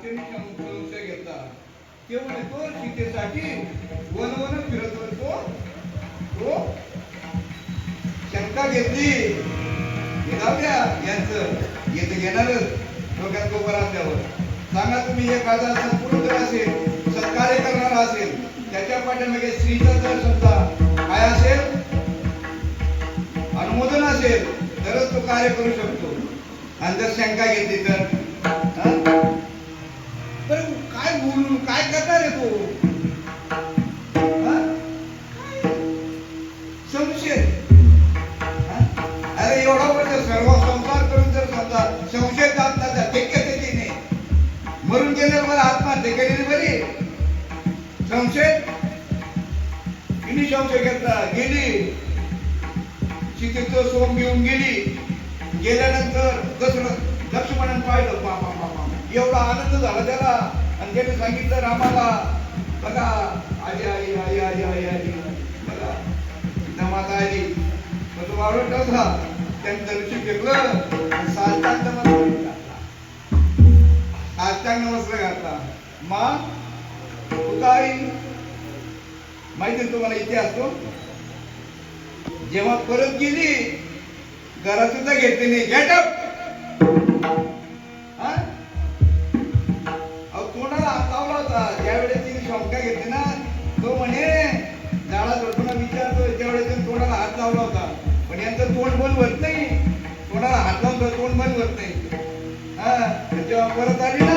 आत्याने संशय घेतला तो सीतेसाठी फिरत होतो. तो शंका घेतली. हे द्या यांचं. घेणारच डोक्यात गोबर असल्यावर. सांगा तुम्ही एखादा सत्पुरुष असेल सत्कार्य करणारा असेल त्याच्या पाठीमागे स्त्रीचा जर समजा काय असेल? अनुमोदन असेल तरच तो कार्य करू शकतो. आणि जर शंका घेतली तर? बोलून काय करणार आहे तो? संशय. अरे एवढा वर्ष सर्व संसार करून जर समजा संशय जात नाही शक्य त्याची नाही. मरून गेल्यावर मला आत्महत्या केलेली बरी संशय? तिने संशय घेतला? गेली. सीतेचं सोम घेऊन गेली. गेल्यानंतर दसरं लक्ष्मणाने पाहिलं पा पा. एवढा आनंद झाला त्याला. आणि त्याने सांगितलं रामाला बघा. आजी आई आई आई आई आई. बघा. सीता माता आली मग तो वाढून ठेवला त्याने दर्शन घेतलं साष्टांग नमस्कार घातला साष्टांग नमस्कार घातला मा तू माहिती तुम्हाला इतिहास तो? जेव्हा परत गेली घरात सुद्धा घेतली नाही. गेटअप होता ज्यावेळेस तिने शंका घेतली ना तो म्हणे झाडा झोडपणा विचारतो त्यावेळेस त्याने तोंडाला हात लावला होता. पण यांचं तोंड बंद होत नाही. तोंडाला हात लावून तोंड बंद होत नाही. हा जेव्हा परत आली ना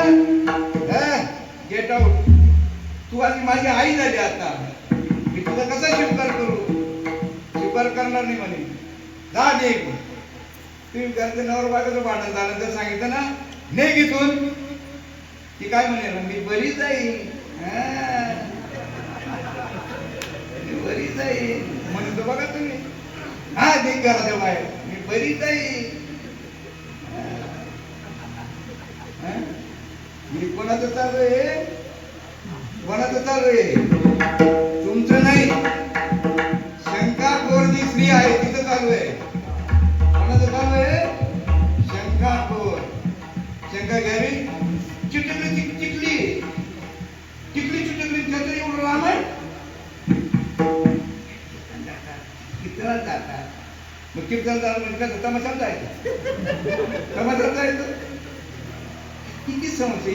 गेट आउट तू आधी माझी आई झाली आता. मी तुझा कसा स्वीकार करू? स्वीकार करणार नाही म्हणे. जा दे तुम्ही घरचं नवर बागाचं भांडण झालं तर सांगितलं ना ने घेतून ती काय म्हणे मी बरीच जाईल. बरी मी बरीच बघा तुम्ही. हा करा घराच्या बाहेर. मी बरीच जाईल. मी कोणाचं चालू आहे? कोणाचं चालू आहे? कितीला जातात मग कीर्तन झालं म्हणजे कसं तमाशात जायचं? तमाशात जायचं? किती समस्या